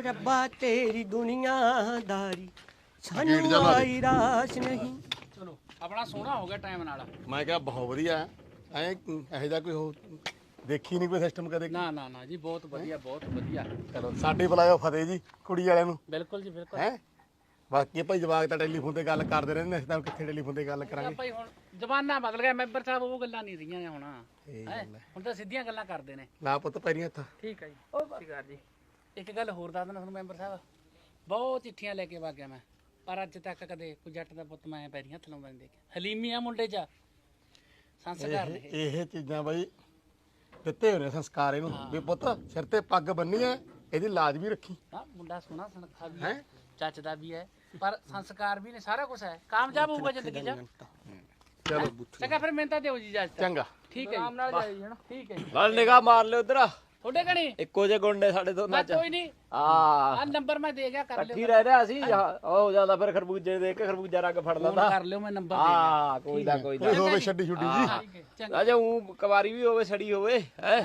ਰੱਬਾ ਤੇਰੀ ਦੁਨੀਆਦਾਰੀ। ਸਾਨੂੰ ਜਾ ਲਾ ਦੇ। ਆਈ ਰਾਸ ਨਹੀਂ। ਚਲੋ ਆਪਣਾ ਸੋਹਣਾ ਹੋ ਗਿਆ ਟਾਈਮ ਨਾਲ। ਮੈਂ ਕਿਹਾ ਬਹੁਤ ਵਧੀਆ ਐ ਇਹੋ ਜਿਹਾ ਕੋਈ ਹੋ ਦੇਖੀ ਨਹੀਂ ਕੋਈ ਸਿਸਟਮ ਕਦੇ? ਨਾ ਨਾ ਨਾ ਜੀ ਬਹੁਤ ਵਧੀਆ ਬਹੁਤ ਵਧੀਆ। ਚਲੋ ਸਾਡੇ ਬੁਲਾਇਓ ਫਤਿਹ ਜੀ ਕੁੜੀ ਵਾਲਿਆਂ ਨੂੰ। ਬਿਲਕੁਲ ਜੀ ਬਿਲਕੁਲ। ਹੈ? ਬਾਕੀ ਭਾਈ ਜਵਾਕ ਤਾਂ ਟੈਲੀਫੋਨ ਤੇ ਗੱਲ ਕਰਦੇ ਰਹਿੰਦੇ ਅਸੀਂ ਤਾਂ ਕਿੱਥੇ ਟੈਲੀਫੋਨ ਤੇ ਗੱਲ ਕਰਾਂਗੇ? ਭਾਈ ਹੁਣ ਜ਼ਮਾਨਾ ਬਦਲ ਗਿਆ ਮੈਂਬਰ ਸਾਹਿਬ ਉਹ ਗੱਲਾਂ ਨਹੀਂ ਰਹੀਆਂ ਹੁਣ। ਇਹ ਹੈਂ? ਗੱਲ ਹੈ। ਹੁਣ ਤਾਂ ਸਿੱਧੀਆਂ ਗੱਲਾਂ ਕਰਦੇ ਨੇ। ਲਾ ਪੁੱਤ ਪੈਰੀਆਂ ਹੱਥ। ਠੀਕ ਹੈ ਜੀ ਠੀਕ ਜੀ। ਇੱਕ ਗੱਲ ਹੋਰ ਦੱਸ ਦਿੰਦਾ ਤੁਹਾਨੂੰ ਮੈਂਬਰ ਸਾਹਿਬ। ਬਹੁਤ ਚਿੱਠੀਆਂ ਲੈ ਕੇ ਵਗ ਗਿਆ ਮੈਂ। ਪਰ ਅੱਜ ਤੱਕ ਕਦੇ ਕੋਈ ਜੱਟ ਦਾ ਪੁੱਤ ਮੈਂ ਪੈਰੀਂ ਹੱਥ ਲਾਉਂਦਾ ਨਹੀਂ ਦੇਖਿਆ। ਹਲੀਮੀ ਆ ਮੁੰਡੇ 'ਚ। ਸੰਸਕਾਰ ਨੇ ਇਹ। ਇਹ ਚੀਜ਼ਾਂ ਬਾਈ ਦਿੱਤੇ ਹੋਏ ਨੇ ਸੰਸਕਾਰ ਇਹਨੂੰ। ਵੀ ਪੁੱਤ ਸਿਰ ਤੇ ਪੱਗ ਬੰਨੀ ਐ ਇਹਦੀ ਲਾਜ ਵੀ ਰੱਖੀ। ਹਾਂ ਮੁੰਡਾ ਸੋਹਣਾ ਸੁਨੱਖਾ ਵੀ ਹੈਂ? ਹੈ? ਚੱਜਦਾ ਵੀ ਹੈ ਪਰ ਸੰਸਕਾਰ ਵੀ ਨੇ ਸਾਰਾ ਕੁਝ ਹੈ ਕਾਮਯਾਬ ਹੋਊਗਾ ਜ਼ਿੰਦਗੀ 'ਚ। ਚਲੋ ਚੰਗਾ ਫਿਰ ਮਿਹਨਤਾਂ ਦਿਓ ਜੀ ਜੱਜ ਚੰਗਾ। ਠੀਕ ਹੈ ਆਰਾਮ ਨਾਲ ਜਾਈ ਠੀਕ ਹੈ ਜੀ। ਨਾਲ ਨਿਗਾਹ ਮਾਰ ਲਿਓ ਉਧਰ ਤੁਹਾਡੇ ਕਣੀ ਇੱਕੋ ਜੇ ਗੁੰਡੇ ਸਾਡੇ ਦੋਨਾਂ ਮੈਂ ਚ ਕੋਈ ਨਹੀਂ। ਆ ਆ ਨੰਬਰ ਮੈਂ ਦੇ ਗਿਆ ਕਰ ਇਕੱਠੀ ਲਿਓ ਰਹਿ ਰਿਹਾ ਸੀ। ਉਹ ਜ਼ਿਆਦਾ ਫਿਰ ਖਰਬੂਜੇ ਦੇ ਕੇ ਖਰਬੂਜਾ ਰੰਗ ਫੜ ਫੋਨ ਲੈਂਦਾ। ਕਰ ਲਿਓ ਮੈਂ ਨੰਬਰ ਦੇ ਆ ਕੋਈ ਨਾ ਕੋਈ ਕੋਈ ਨਾ। ਹੋਵੇ ਛੱਡੀ ਛੁੱਡੀ ਜੀ। ਠੀਕ ਹੈ ਚੰਗਾ। ਅਜੇ ਉਹ ਕੁਵਾਰੀ ਵੀ ਹੋਵੇ ਛੜੀ ਹੋਵੇ ਹੈ?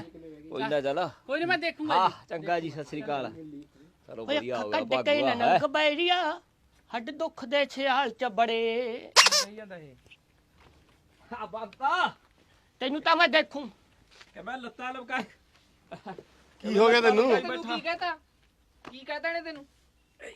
ਕੋਈ ਨਾ ਚੱਲ। ਕੋਈ ਨਹੀਂ ਮੈਂ ਦੇਖੂੰਗਾ ਆ ਜੀ। ਚੰਗਾ ਜੀ ਸਤਿ ਸ੍ਰੀ ਅਕਾਲ। ਚਲੋ ਵਧੀਆ ਹੋ ਕੱਢ ਗਿਆ ਕੇ ਨਾ ਬਾਗਵਾ ਨੰਗ ਬੈਰੀਆ ਹੱਡ ਦੁੱਖ ਦੇ ਛਿਆਲ ਚ ਬੜੇ। ਸਹੀ ਜਾਂਦਾ ਇਹ ਆ ਬਾਬਾ ਤੈਨੂੰ ਤਾਂ ਮੈਂ ਦੇਖੂੰ। ਕਿ ਮੈਂ ਲੱਤਾਂ ਲਮਕਾ ਕੀ ਹੋ ਗਿਆ ਤੈਨੂੰ? ਤੈਨੂੰ? ਕੀ ਕਹਤਾ? ਕੀ ਕਹਤਾ ਨੇ ਤੈਨੂੰ?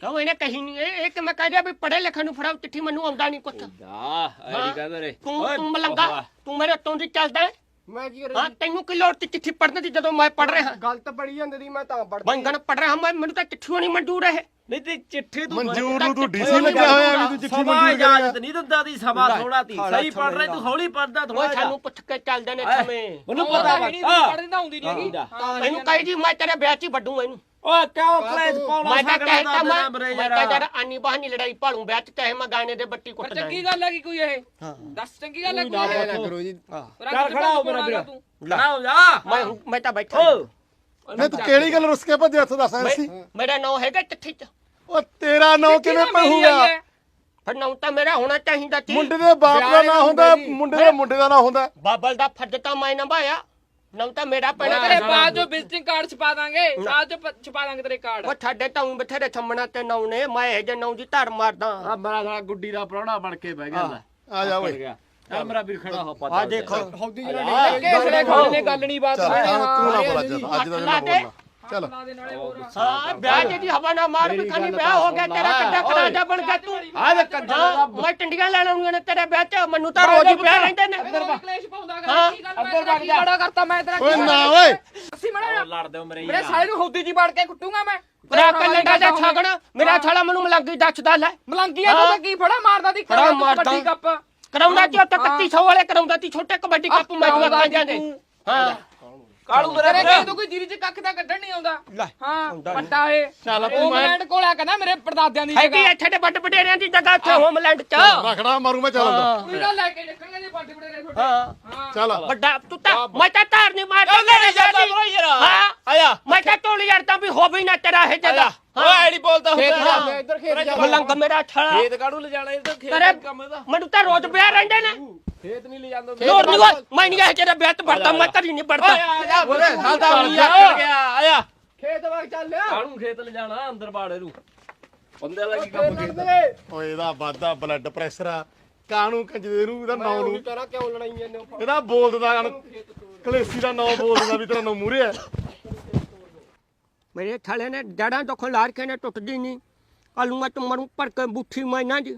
ਕਹੋ ਇਹਨੇ ਕਹੀ ਨਹੀਂ ਇਹ ਇਹ ਕਿ ਮੈਂ ਕਹਿ ਰਿਹਾ ਵੀ ਪੜੇ ਲਿਖਣ ਨੂੰ ਫੜਾਓ ਚਿੱਠੀ ਮੈਨੂੰ ਆਉਂਦਾ ਨਹੀਂ ਐਡੀ ਕਹਿੰਦੇ ਰੇ। ਤੂੰ ਤੂੰ ਮਲੰਗਾ ਤੂੰ ਮੇਰੇ ਉੱਤੋਂ ਦੀ ਚੱਲਦਾ ਹੈ? ਮੈਂ ਕੀ ਹਾਂ ਤੈਨੂੰ ਕੀ ਲੋੜ ਤੀ ਚਿੱਠੀ ਪੜਨ ਦੀ ਜਦੋਂ ਮੈਂ ਪੜ ਰਿਹਾ? ਗਲਤ ਪੜੀ ਜਾਂਦੀ ਸੀ ਮੈਂ ਤਾਂ ਪੜ ਬੰਗਣ ਪੜ ਰਿਹਾ ਮੈਂ ਮੈਨੂੰ ਤਾਂ ਚਿੱਠੀ ਨਹੀਂ ਮਨਜ਼ੂਰ ਹੈ ਨਹੀਂ ਤੇ ਚਿੱਠੀ ਤੂੰ ਮਨਜ਼ੂਰ ਨੂੰ ਤੂੰ ਡੀਸੀ ਲੱਗਿਆ ਹੋਇਆ ਵੀ ਤੂੰ ਚਿੱਠੀ ਸਮਾਂ ਮਨਜ਼ੂਰ ਇਜਾਜ਼ਤ ਨਹੀਂ ਦਿੰਦਾ ਦੀ ਸਮਾਂ ਲੈ, ਥੋੜਾ ਤੀ ਸਹੀ ਪੜ ਰਿਹਾ ਤੂੰ ਹੌਲੀ ਪੜਦਾ ਓਏ ਥੋੜਾ ਸਾਨੂੰ ਪੁੱਛ ਕੇ ਚੱਲਦੇ ਨੇ? ਸਮੇਂ ਮੈਨੂੰ ਪਤਾ ਵਾ ਪੜਨ ਤਾਂ ਆਉਂਦੀ ਨਹੀਂ ਹੈਗੀ। ਇਹਨੂੰ ਕਹੀ ਜੀ ਮੈਂ ਤੇਰੇ ਵਿਆਹ 'ਚ ਹੀ ਵੱਡੂ ਇਹਨੂੰ ਓਏ ਕਿਉਂ ਕਲੇਸ਼ ਪਾਉਣਾ ਮੈਂ ਤਾਂ ਸਕਦਾ ਕਹਿਤਾ ਦਾ ਮੈਂ ਮੈਂ ਤਾਂ ਜਰਾ। ਆਨੀ ਬਹਾਨੀ ਲੜਾਈ ਭਾਲੂ ਵਿਆਹ 'ਚ ਚਾਹੇ ਮੈਂ ਗਾਣੇ ਦੇ ਬੱਟੀ ਕੁੱਟ ਚੰਗੀ ਦਾਂ ਗੱਲ ਹੈ ਕਿ ਕੋਈ ਇਹ। ਦੱਸ ਚੰਗੀ ਗੱਲ ਹੈ ਕੋਈ ਨਾ ਕਰੋ ਜੀ। ਚੱਲ ਖੜਾ ਹੋ ਮੇਰਾ ਵੀਰ ਤੂੰ? ਖੜਾ ਹੋ ਜਾ। ਮੈਂ ਮੈਂ ਤਾਂ ਬੈਠਾ ਓ ਨਹੀਂ ਤੂੰ ਕਿਹੜੀ ਗੱਲ ਰੁੱਸ ਕੇ ਭੱਜਿਆ ਇੱਥੋਂ ਦੱਸ ਐਸੀ ਮੇਰਾ ਨਾਂ ਹੈਗਾ ਚਿੱਠੀ 'ਚ। ਉਹ ਤੇਰਾ ਨਾਂ ਕਿਵੇਂ ਪਹੂਗਾ ਫਿਰ ਨਾਂ ਤਾਂ ਮੇਰਾ ਹੋਣਾ ਚਾਹੀਦਾ ਸੀ। ਮੁੰਡੇ ਦੇ ਬਾਪ ਦਾ ਨਾਂ ਹੁੰਦਾ ਮੁੰਡੇ ਦੇ। ਮੁੰਡੇ ਦਾ ਨਾਂ ਹੁੰਦਾ। ਬਾਬਲ ਦਾ ਫਰਜ਼ ਤਾਂ ਮੈਂ ਨਿਭਾਇਆ। ਨਾਂ ਤਾਂ ਮੇਰਾ ਪੈਣਾ ਤੇਰੇ ਬਾਅਦ ਜੋ ਵਿਜ਼ਿਟਿੰਗ ਕਾਰਡ ਛਪਾ ਦਾਂਗੇ ਬਾਅਦ ਜੋ ਛਪਾ ਦਾਂਗੇ ਤੇਰੇ ਕਾਰਡ ਉਹ ਸਾਡੇ ਤਾਂ ਬਥੇਰੇ ਛੰਮਣਾ ਤੇ ਨਾਂ ਨੇ। ਮੈਂ ਇਹ ਜੇ ਨਾਂ ਦੀ ਧਰ ਮਾਰਦਾ। ਆ ਮੇਰਾ ਸਾਲਾ ਗੁੱਡੀ ਦਾ ਪ੍ਰਾਹੁਣਾ ਬਣ ਕੇ ਬਹਿ ਗਿਆ ਆ ਜਾ ਓਏ। ਚੱਲ ਮੇਰਾ ਵੀਰ ਖੜਾ ਹੋ ਪਤਾ ਆ ਦੇਖੋ। ਹੌਦੀ ਕਿਸਰੇ ਖੋਲ ਨੇ ਗੱਲ ਨਹੀਂ ਬਾਤ ਚੱਲ ਤੂੰ ਨਾ ਬੋਲਾ ਚੱਲ ਅੱਜ ਦਾ ਦੇ। ਬੋਲਣਾ। ਚੱਲ। ਦੇ ਨਾਲੇ ਹੋਰ ਹਾਂ ਵਿਆਹ ਜੇ ਦੀ ਹਵਾ ਨਾ ਮਾਰ ਵੀ ਖਾਨੀ ਵਿਆਹ ਹੋ ਗਿਆ ਤੇਰਾ ਕਿੱਡਾ ਖਰਾਜਾ ਬਣ ਗਿਆ ਤੂੰ। ਆ ਦੇ ਹਾਂ ਮੈਂ ਟੰਡੀਆਂ ਲੈਣ ਆਉਂਦੀਆਂ ਨੇ ਤੇਰੇ ਵਿਆਹ 'ਚ। ਮੈਨੂੰ ਤਾਂ ਰੋਜ਼ ਹੀ ਵਿਆਹ ਰਹਿੰਦੇ ਨੇ। ਕਲੇਸ਼ ਪਾਉਂਦਾ ਹਾਂ, ਕੀ ਗੱਲ ਮੈਂ ਤੇਰਾ ਕੀ ਬੜਾ ਕਰਤਾ ਮੈਂ ਤੇਰਾ? ਓਏ ਨਾ ਓਏ। ਅਸੀਂ ਮੜਾ ਲੜਦੇ ਹੋ ਮੇਰੇ ਮੇਰੇ ਸਾਲੇ ਨੂੰ ਹੌਦੀ ਜੀ ਵੜ ਕੇ ਕੁੱਟੂਗਾ ਮੈਂ। ਭਰਾ ਕਲੰਡਾ ਦਾ ਛਾਗਣਾ। ਮੇਰਾ ਛਾਲਾ ਮੈਨੂੰ ਮਲੰਗੀ ਦੱਸਦਾ ਲੈ। ਮਲੰਗੀਆਂ ਤੂੰ ਤਾਂ ਕੀ ਫੜਾ ਮਾਰਦਾ ਦੀ ਕੱਪ ਕਰਾਉਂਦਾ ਜੀ ਉੱਥੇ 3100 ਵਾਲੇ ਕਰਾਉਂਦਾ ਤੀ ਛੋਟੇ ਕਬੱਡੀ ਕੱਪ ਮੈਚ ਵਰਤਾਂ ਜਾਂਦੇ ਹਾਂ। ਕਾਲੂ ਮੇਰੇ ਕਿਸੇ ਤੋਂ ਕੋਈ ਜੀਰੀ ਚ ਕੱਖ ਦਾ ਕੱਢਣ ਨਹੀਂ ਆਉਂਦਾ। ਲੈ ਹਾਂ ਨੀ। ਪੱਟਾ ਇਹ। ਚੱਲ ਤੂੰ ਉਹ ਮੈਂ- ਮੈਂਡ ਕੋਲ ਆ ਕਹਿੰਦਾ ਮੇਰੇ ਪਰਦਾਦਿਆਂ ਦੀ ਹੈਗੀ ਜਗ੍ਹਾ। ਇੱਥੇ ਦੇ ਵੱਡ ਵਡੇਰਿਆਂ ਦੀ ਜਗ੍ਹਾ ਉੱਥੇ ਹੋਮਲੈਂਡ 'ਚ। ਰਖੜਾ ਮਾਰੂ ਮੈਂ ਚੱਲ ਅੰਦਰ ਕੋਈ ਗੱਲ ਲੈ ਕੇ ਨਿਕਲਣਗੇ ਜੇ ਵੱਡੇ ਵੱਡੇ ਨੇ ਤੁਹਾਡੇ। ਹਾਂ। ਹਾਂ। ਚੱਲ। ਵੱਡਾ ਤੂੰ ਤਾਂ ਮੈਂ ਤਾਂ ਧਾਰ ਨਹੀਂ ਮਾਰਦਾ ਮੇਰੇ ਜਾਨੀ ਹਾਂ। ਆਇਆ। ਮੈਂ ਤਾਂ ਟੋਲੀ ਯਾਰ ਵੀ ਹੋ ਵੀ ਨਾ ਤੇਰਾ ਇਹ ਜਗ੍ਹਾ। ਓਏ ਐਡੀ ਬੋਲਦਾ ਹੁੰਦਾ। ਇੱਧਰ ਖੇਤ ਜਾ। ਮਲੰਗ ਮੇਰਾ ਛਾਲਾ। ਖੇਤ ਕਾੜੂ ਲੈ ਜਾਣਾ ਇਹ ਤਾਂ ਖੇਤ ਦਾ ਕੰਮ ਇਹਦਾ। ਮੈਨੂੰ ਤਾਂ ਰੋਜ਼ ਵਿਆਹ ਰਹਿੰਦੇ ਨੇ। ਖੇਤ ਨਹੀਂ ਲੈ ਜਾਂਦਾ ਨਹੀਂ ਓਏ ਮੈਂ ਨਹੀਂ ਇਹ ਤੇਰਾ ਵਿਆਹ ਤੇ ਵੜਦਾ ਮੈਂ ਘਰੀ ਨਹੀਂ ਵੜਦਾ ਜਾ। ਬੋਲੇ ਹਾਲਦਾ ਨਹੀਂ ਆ ਗਿਆ। ਆਇਆ। ਖੇਤ ਵਗ ਚੱਲ ਕਾਣੂ ਖੇਤ ਲੈ ਜਾਣਾ? ਅੰਦਰ ਬਾੜੇ ਨੂੰ। ਬੰਦੇ ਲੱਗੀ ਕੰਮ ਖੇਤ ਓਏ ਇਹਦਾ ਵਾਦਾ ਬਲੱਡ ਪ੍ਰੈਸ਼ਰ ਆ। ਕਾਣੂ ਕੰਜਦੇ ਨੂੰ? ਇਹਦਾ ਨਾਂ ਨੂੰ। ਤੇਰਾ ਕਿਉਂ ਲੜਾਈ ਜਾਂਦੇ ਹੋ ਇਹਦਾ ਬੋਲਦਾ ਕਲੇਸੀ ਦਾ ਨਾਂ ਬੋਲਦਾ ਵੀ ਤੇਰਾ ਨਾਂ ਮੂਰੇ ਆ। ਮੇਰੇ ਥਾਲੇ ਨੇ ਜੜਾਂ ਤੋਂ ਲਾਰ ਕੇ ਨੇ ਟੁੱਟਦੀ ਨਹੀਂ ਕੱਲੂ ਮੈਂ ਤੁਮ ਮਰੂ ਪਰ ਕੇ ਬੁੱਠੀ ਮੈਂ ਨਾ ਜੀ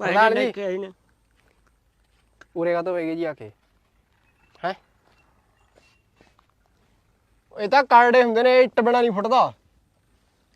ਲਾਲ ਪੈਸੇ ਲੈ ਜੀ। ਕੇ ਆਏ ਨੇ। ਉਰੇ ਕਾ ਤੋਂ ਵੇਗੇ ਜੀ ਆ ਕੇ? ਹੈ? ਇਹ ਤਾਂ ਕਾਰਡੇ ਹੁੰਦੇ ਨੇ, ਇੱਟ ਬਣਾ ਨਹੀਂ ਫੁੱਟਦਾ।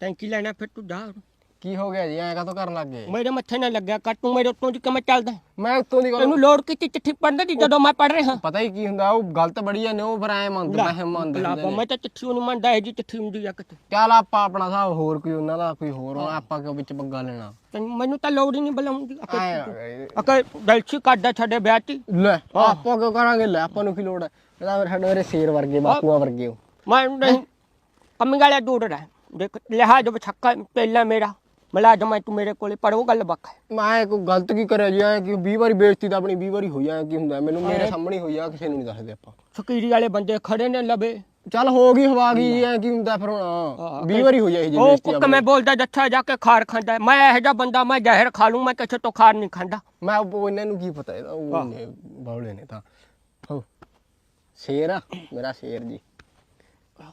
ਟੈਂਕੀ ਲੈਣਾ ਫਿਰ ਤੂੰ ਜਾ। ਕੀ ਹੋ ਗਿਆ ਜੀ? ਐਂ ਕਾ ਤੋਂ ਕਰਨ ਲੱਗ ਗਏ? ਮੇਰੇ ਮੱਥੇ ਨਾ ਲੱਗਿਆ ਕਰ ਤੂੰ ਮੇਰੇ ਉੱਤੋਂ ਦੀ ਕਿਵੇਂ ਚੱਲਦਾ? ਮੈਂ ਉੱਤੋਂ ਦੀ ਗੱਲ ਤੈਨੂੰ ਲੋੜ ਕੀਤੀ ਚਿੱਠੀ ਪੜਨ ਦੀ? ਜਦੋਂ ਮੈਂ ਪੜ ਰਿਹਾ। ਪਤਾ ਹੀ ਕੀ ਹੁੰਦਾ ਉਹ ਗਲਤ ਬੜੀ ਜਾਂਦੇ ਉਹ ਫਿਰ ਐ ਮੰਨਦੇ ਮੈਂ ਮੰਨਦੇ ਲਾਪਾ ਨੇ। ਮੈਂ ਤਾਂ ਚਿੱਠੀ ਨੂੰ ਮੰਨਦਾ ਇਹ ਜੀ ਚਿੱਠੀ ਹੁੰਦੀ ਆ ਕਿਤੇ। ਚੱਲ ਆਪਾਂ ਆਪਣਾ ਹਿਸਾਬ ਹੋਰ ਕੋਈ ਉਹਨਾਂ ਦਾ ਕੋਈ ਹੋਰ ਹੋਣਾ, ਆਪਾਂ ਕਿਉਂ ਵਿੱਚ ਪੰਗਾ ਲੈਣਾ? ਤੈਨੂੰ- ਮੈਨੂੰ ਤਾਂ ਲੋੜ ਹੀ ਨਹੀਂ ਬੁਲਾਉਂਦੀ। ਐਂ ਆ ਗਏ। ਅਕੇ ਕੱਢਦਾ ਛੱਡੇ ਵਿਆਹ ਤੀ ਲੈ ਆਪਾਂ ਕਿਉਂ ਕਰਾਂਗੇ? ਲੈ ਆਪਾਂ ਨੂੰ ਕੀ ਲੋੜ ਹੈ ਇਹਦਾ ਫਿਰ ਸਾਡੇ ਮੇਰੇ ਸ਼ੇਰ ਵਰਗੇ ਬਾਪੂਆਂ ਵਰਗੇ ਹੋ। ਮੈਂ ਨਹੀਂ ਕਮੀ ਵਾਲਾ ਦੂਰ ਰਹਿ। ਦੇਖ ਲਿਹਾਜ਼ ਬਛੱਕਾ ਪਹਿਲਾ ਮੇਰਾ। ਮਲਾਜਮ ਮੈਂ ਤੂੰ ਮੇਰੇ ਕੋਲੇ ਪਰ ਉਹ ਗੱਲ ਬੱਕ ਹੈ। ਮੈਂ ਕੋਈ ਗਲਤ ਕੀ ਕਰਿਆ ਜੀ? ਐ ਕਿ 20 ਵਾਰੀ ਬੇਇੱਜ਼ਤੀ ਤਾਂ ਆਪਣੀ 20 ਵਾਰੀ ਹੋਈ ਐ ਕੀ ਹੁੰਦਾ? ਮੈਨੂੰ ਮੇਰੇ ਸਾਹਮਣੇ ਹੋਈ ਆ ਕਿਸੇ ਨੂੰ ਨਹੀਂ ਦੱਸਦੇ ਆਪਾਂ। ਫਕੀਰੀ ਵਾਲੇ ਬੰਦੇ ਖੜੇ ਨੇ ਲਵੇ। ਚੱਲ ਹੋ ਗਈ ਹਵਾ ਗਈ ਐ ਕੀ ਹੁੰਦਾ ਫਿਰ ਹੁਣ? 20 ਵਾਰੀ ਹੋ ਜਾਏ ਜੀ ਉਹ ਕੁੱਕ। ਮੈਂ ਬੋਲਦਾ ਜੱਥਾ ਜਾ ਕੇ ਖਾਰ ਖਾਂਦਾ। ਹੈ। ਮੈਂ ਇਹੋ ਜਿਹਾ ਬੰਦਾ ਮੈਂ ਜ਼ਹਿਰ ਖਾ ਲੂੰ ਮੈਂ ਕਿਸੇ ਤੋਂ ਖਾਰ ਨਹੀਂ ਖਾਂਦਾ। ਮੈਂ ਉਹ ਇਹਨਾਂ ਨੂੰ ਕੀ ਪਤਾ ਇਹਦਾ? ਉਹ ਨੇ ਬਾਉਲੇ ਨੇ ਤਾਂ। ਹੋ ਸ਼ੇਰ ਆ ਮੇਰਾ ਸ਼ੇਰ ਜੀ।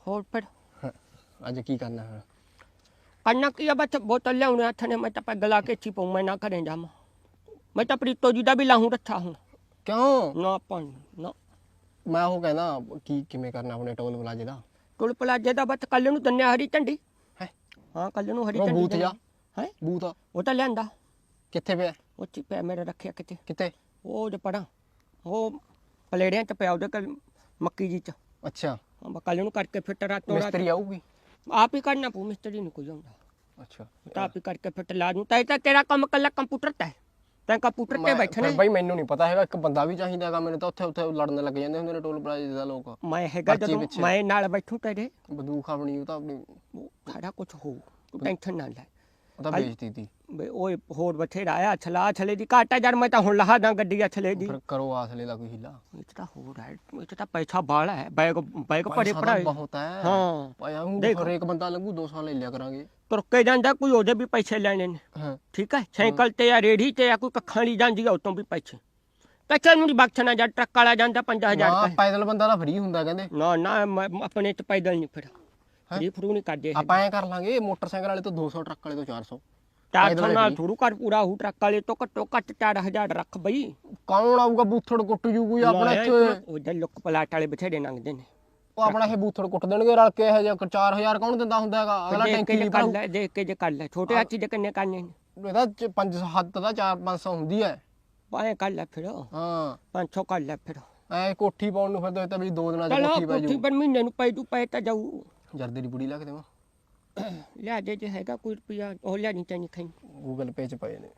ਹੋਰ ਫਿਰ? ਹਾਂ, ਅੱਜ ਕੀ ਕਰਨਾ? ਹੈ ਕੰਨਾ ਕੀ ਆ ਬੱਚ ਬੋਤਲ ਲਿਆਉਣੇ ਹੱਥ ਨੇ ਮੈਂ ਤਾਂ ਪੈ ਗਲਾ ਕੇ ਪਾਉਂ ਮੈਂ ਨਾ ਕਰੇ ਜਾਵਾਂ ਮੈਂ ਤਾਂ ਪ੍ਰੀਤੋ ਜੀ ਦਾ ਵੀ ਲਾਹੂੰ ਰੱਖਾ ਹੁਣ ਕਿਉਂ ਨਾ ਪਾਣੀ ਨਾ ਮੈਂ ਉਹ ਕਹਿੰਦਾ ਕੀ ਕਿਵੇਂ ਕਰਨਾ ਆਪਣੇ ਟੋਲ ਪਲਾਜੇ ਦਾ ਟੁਲ ਪਲਾਜੇ ਦਾ ਬੱਚ ਕੱਲ ਨੂੰ ਦੰਨਿਆ ਹਰੀ ਝੰਡੀ ਹੈ ਹਾਂ ਕੱਲ ਨੂੰ ਹਰੀ ਉਹ ਝੰਡੀ ਬੂਥ ਜਾ ਹੈ ਬੂਥ ਉਹ ਤਾਂ ਲਿਆਂਦਾ ਕਿੱਥੇ ਪਿਆ ਉਹ ਚ ਪਿਆ ਮੇਰੇ ਰੱਖਿਆ ਕਿਤੇ ਕਿੱਥੇ ਉਹ ਜੇ ਪੜਾ ਉਹ ਪਲੇੜਿਆਂ ਚ ਪਿਆ ਉਹਦੇ ਕੋਲ ਮੱਕੀ ਜੀ ਚ ਅੱਛਾ ਹਾਂ ਕੱਲ ਨੂੰ ਕਰਕੇ ਫਿੱਟ ਰਾਤੋਂ ਰਾਤ ਮਿਸਤਰੀ ਆਊਗੀ ਆਪ ਹੀ ਕਰਨਾ ਪਊ ਮਿਸਤਰੀ ਨੂੰ ਕੋਈ ਆਉਂਦਾ ਅੱਛਾ। ਤਾਂ ਆਪ ਹੀ ਕਰਕੇ ਫਿੱਟ ਲਾ ਦੂੰ। ਤਾਂ ਤਾਂ ਤੇਰਾ ਕੰਮ ਕੱਲਾ ਕੰਪਿਊਟਰ ਤੇ ਹੈ। ਤੈਂ ਕੰਪਿਊਟਰ ਤੇ ਬੈਠਣਾ ਫਿਰ ਬਾਈ ਮੈਨੂੰ ਨਹੀਂ ਪਤਾ ਹੈਗਾ ਇੱਕ ਬੰਦਾ ਵੀ ਚਾਹੀਦਾ ਹੈਗਾ ਮੈਨੂੰ ਤਾਂ ਉੱਥੇ ਉੱਥੇ ਲੜਨ ਲੱਗ ਜਾਂਦੇ ਹੁੰਦੇ ਨੇ ਟੋਲ ਪਲਾਜੇ ਦਾ ਲੋਕ। ਮੈਂ ਹੈਗਾ ਪਰਚੀ ਜਦੋਂ ਪਿੱਛੇ। ਮੈਂ ਨਾਲ ਬੈਠੂ ਤੇਰੇ। ਬੰਦੂਕ ਆਪਣੀ ਉਹ ਤਾਂ ਆਪਣੀ ਸਾਰਾ ਕੁਝ ਹੋਊ। ਤੂੰ ਟੈਨਸ਼ਨ ਨਾ ਲੈ। ਉਹ ਤਾਂ ਹਾਏ। ਵੇਚਦੀ ਤੀ ਬਈ ਓਏ ਹੋਰ ਬਥੇਰਾ ਆਇਆ ਛਲਾ ਛਲੇ ਦੀ ਘਾਟਾ ਯਾਰ ਮੈਂ ਤਾਂ ਹੁਣ ਲਹਾ ਦਾਂ ਗੱਡੀ ਛਲੇ ਦੀ। ਫਿਰ ਕਰੋ ਆਸਲੇ ਦਾ ਕੋਈ ਹਿੱਲਾ। ਇਹ ਤਾਂ ਹੋਰ ਹੈ ਇਹ ਤਾਂ ਪੈਸਾ ਬਾਲਾ ਹੈ ਬੈਗ ਬੈਗ ਭਰੇ ਤਾਂ ਭਰਾਏ। ਬਹੁਤ ਹੈ। ਹਾਂ। ਪਾਇਆ ਹੂੰ ਦੇਖ। ਹਰੇਕ ਬੰਦਾ ਲੰਗੂ 2 ਸਾਲ ਲੈ ਲਿਆ ਕਰਾਂਗੇ। ਤੁਰ ਕੇ ਜਾਂਦਾ ਕੋਈ ਉਹਦੇ ਵੀ ਪੈਸੇ ਲੈਣੇ ਨੇ। ਹਾਂ। ਠੀਕ ਹੈ? ਸਾਈਕਲ ਤੇ ਜਾਂ ਰੇੜੀ ਤੇ ਜਾਂ ਕੋਈ ਕੱਖਾਂ ਲਈ ਜਾਂਦੀ ਆ ਉਤੋਂ ਵੀ ਪੈਸੇ। ਪੈਸੇ ਨੂੰ ਬਖਸ਼ਣਾ ਜਾਂ ਟਰੱਕ ਵਾਲਾ ਜਾਂਦਾ 5000 ਨਾ ਰੁਪਏ। ਪੈਦਲ ਬੰਦਾ ਤਾਂ ਫ੍ਰੀ ਹੁੰਦਾ ਕਹਿੰਦੇ। ਨਾ ਨਾ ਆਪਣੇ ਚ ਪੈਦਲ ਨਹੀਂ ਫਿਰ। ਫਰੀ ਫਰੂ ਨਹੀਂ ਕਰਦੇ ਆਪਾਂ ਐ ਕਰ ਲਾਂਗੇ ਮੋਟਰਸਾਈਕਲ ਵਾਲੇ ਤੋਂ 200 ਟਰੱਕ ਵਾਲੇ ਤੋਂ 400 ਚਾਰ ਪੈਦਲ ਨਾਲ। ਥੋੜੂ ਕਰ ਪੂਰਾ ਹੂ ਟਰੱਕ ਵਾਲੇ ਤੋਂ ਘੱਟੋ ਘੱਟ 4000 ਰੱਖ ਬਈ। ਕੌਣ ਆਊਗਾ ਬੂਥੜ ਕੁੱਟ ਜੂ ਕੋਈ ਆਪਣਾ ਇੱਥੇ? ਉਹਦੇ ਲੁੱਕ ਪਲਾਟ ਵਾਲੇ ਬਥੇਰੇ ਲੰਘਦੇ ਨੇ। ਉਹ ਆਪਣਾ ਇਹ ਬੂਥੜ ਕੁੱਟ ਦੇਣਗੇ ਰਲ ਕੇ ਇਹ ਜਿਹਾ 4000 ਕੌਣ ਦਿੰਦਾ ਹੁੰਦਾ ਹੈਗਾ? ਅਗਲਾ ਟੈਂਕੀ ਜੇ ਨਹੀਂ ਲੈ ਦੇਖ ਕੇ ਜੇ ਕਰ ਲੈ। ਛੋਟੇ ਹਾਥੀ ਦੇ ਕਿੰਨੇ ਕਰਨੇ ਨੇ? ਇਹਦਾ 5 ਹੱਦ ਦਾ 4 500 ਹੁੰਦੀ ਹੈ। ਪਾਏ ਕਰ ਲੈ ਫਿਰ। ਹਾਂ। 500 ਕਰ ਲੈ ਫਿਰ। ਐ ਕੋਠੀ ਪਾਉਣ ਨੂੰ ਫਿਰ ਤਾਂ ਵੀ ਦੋ ਦਿਨਾਂ ਚਲੋ ਕੋਠੀ ਪੈ ਕੋਠੀ ਜੂ ਪਰ ਮਹੀਨੇ ਨੂੰ ਪੈ ਜੂ ਪੈ ਤਾਂ ਜਾਊ। ਜਰਦੇ ਦੀ ਬੁੜੀ ਲੱਗ ਦੇਵਾਂ? ਲਿਆ ਦੇ ਜੇ ਹੈਗਾ ਕੋਈ ਰੁਪਿਆ ਉਹ ਲਿਆ ਨਹੀਂ ਖਾਈ। ਗੂਗਲ ਪੇ ਚ ਪਏ ਨੇ।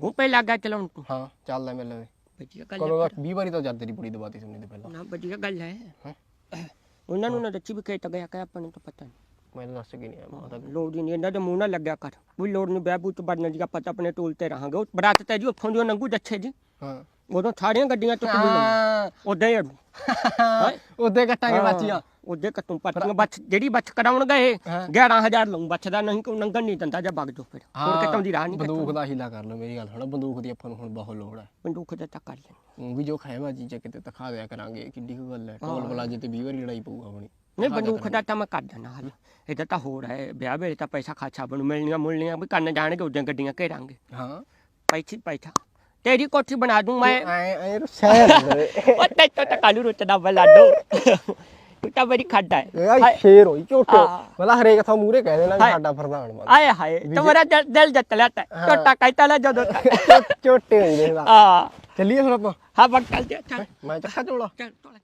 ਗੂਪੇ ਲੱਗਾ ਚਲਾਉਣ ਤੂੰ। ਹਾਂ ਚੱਲਦਾ ਮੇਰੇ ਲਵੇ ਵਧੀਆ ਗੱਲ ਕਦੋਂ ਹੈ ਦਾ 20 ਵਾਰੀ ਤਾਂ ਜਰਦੇ ਦੀ ਬੁੜੀ ਦਵਾਤੀ ਤੇ ਪਹਿਲਾਂ। ਨਾ ਵਧੀਆ ਗੱਲ ਹੈ? ਉਹਨਾਂ ਨੂੰ ਨਾ ਦੱਸੀ ਵੀ ਖੇਤ ਗਿਆ ਕਿ ਆਪਾਂ ਨੂੰ ਤਾਂ ਪਤਾ ਨਹੀਂ। ਮੈਨੂੰ ਦੱਸ ਕੇ ਨਹੀਂ ਆਇਆ ਮਾਤਾ ਲੋੜ ਹੀ ਨਹੀਂ ਇਹਨਾਂ ਦੇ ਮੂੰਹ ਨਾਲ ਲੱਗਿਆ ਕਰ। ਕੋਈ ਲੋੜ ਨਹੀਂ ਬਹਿਬੂ ਚ ਵੜਨ ਦੀ ਆਪਾਂ ਤਾਂ ਆਪਣੇ ਟੂਲ ਤੇ ਰਹਾਂਗੇ। ਉਹ ਬਰਾਤ ਤੇ ਜੀ ਉੱਥੋਂ ਦੀ ਨੰਗੂ ਜੱਛੇ ਜੀ ਹਾਂ। ਉਦੋਂ ਸਾਰੀਆਂ ਗੱਡੀਆਂ ਟੁੱਟ ਗਈਆਂ ਹਾਂ। ਉਦਾਂ ਹੀ ਉਹਦੇ ਕੱਟਾਂਗੇ ਬਾਚੀਆਂ। ਉਹਦੇ ਕਤੋਂ ਪੱਟੀਆਂ ਬੱਚ ਜਿਹੜੀ ਬੱਚ ਕਰਾਉਣ ਗਏ ਹਾਂ। 11000 ਲਊ ਬੱਚਦਾ ਨਹੀਂ ਕੋਈ ਨੰਗਣ ਨਹੀਂ ਦਿੰਦਾ ਜਾਂ ਵਗ ਜੋ ਫਿਰ। ਹੋਰ ਕਿਤੋਂ ਦੀ ਰਾਹ ਨਹੀਂ ਬੰਦੂਕ ਦਾ ਹੀਲਾ ਕਰ ਲਓ ਮੇਰੀ ਗੱਲ ਸੁਣੋ ਬੰਦੂਕ ਦੀ ਆਪਾਂ ਨੂੰ ਹੁਣ ਬਹੁਤ ਲੋੜ ਹੈ। ਬੰਦੂਕ ਦਾ ਤਾਂ ਕਰ ਲੈ ਉਹ ਵੀ ਜੋ ਖਾਏਵਾ ਚੀਜ਼ਾਂ ਕਿਤੇ ਦਿਖਾ ਦਿਆ ਕਰਾਂਗੇ ਕਿੱਡੀ ਕੁ ਗੱਲ ਹੈ। ਟੋਲ ਪਲਾਜੇ ਤੇ 20 ਵਾਰੀ ਲੜਾਈ ਪਊ ਆਪਣੀ। ਨਹੀਂ ਬੰਦੂਕ ਦਾ ਤਾਂ ਮੈਂ ਕਰ ਦੇਣਾ ਹਾਲ। ਇਹਦਾ ਤਾਂ ਹੋਰ ਹੈ ਵਿਆਹ ਵੇਲੇ ਤਾਂ ਪੈਸਾ ਖਾਚਾ ਬਣੂ ਮਿਲਣੀਆਂ ਮੁਲਣੀਆਂ ਵੀ ਕਰਨ ਜਾਣਗੇ ਉਦੋਂ ਗੱਡੀਆਂ ਘੇਰਾਂਗੇ। ਹਾਂ। ਪੈਸੇ ਪੈਸਾ। ਤੇਰੀ ਕੋਠੀ ਬਣਾ ਦੂੰ ਮੈਂ। ਐ ਐ ਸਹਿਰ ਉਹ ਤੇ ਤੋ ਕਾਲੂ ਰੁੱਟਦਾ ਬਲਾਡੋ ਤਾਂ ਬੜੀ ਖੱਡਾ ਹੈ ਇਹ ਸ਼ੇਰ ਹੋਈ ਝੋਟੇ ਹਾਂ। ਮਤਲਬ ਹਰੇਕ ਥਾਂ ਮੂਰੇ ਕਹਿ ਦੇਣਾ ਹਾਏ। ਸਾਡਾ ਪ੍ਰਧਾਨ ਬਣ ਆਏ ਹਾਏ ਤੁਹਾਡਾ ਦਿਲ ਦਿਲ ਜੱਟ ਲੈਤਾ ਛੋਟਾ ਕਹਿਤਾ ਲੈ ਜਦੋਂ ਝੋਟੇ ਹੋਈ ਦੇਖਦਾ ਆ ਚੱਲੀਏ ਫਿਰ ਆਪਾਂ ਹਾਂ ਬਕ ਚੱਲ ਜਾ ਮੈਂ ਚੱਕਾ ਝੋਲਾ ਚੱਲ ਚੱਲ